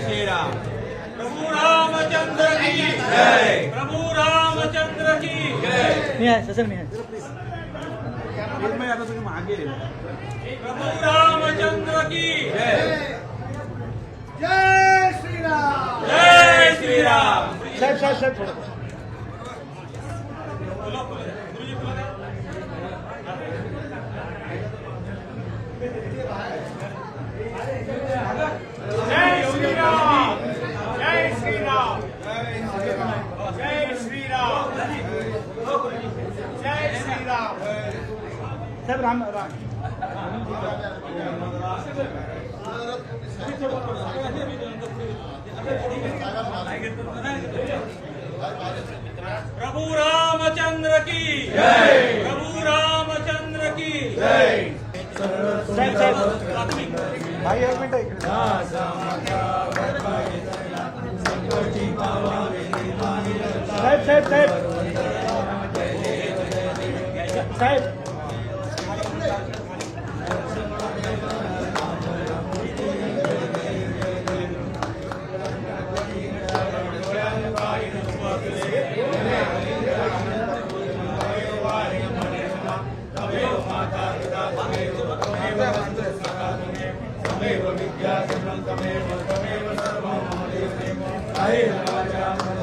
श्री राम प्रभु रामचंद्र की जय। प्रभु रामचंद्र की जय। ससर में प्रभु रामचंद्र की जय। जय श्री राम जय श्री राम साहब साहब साहब थोड़ा। साहेब राम राम। प्रभु रामचंद्र की जय। प्रभु रामचंद्र की जय। साहेब साहेब भाई एक मिनिट इकडे साहेब साहेब। साहेब साहेब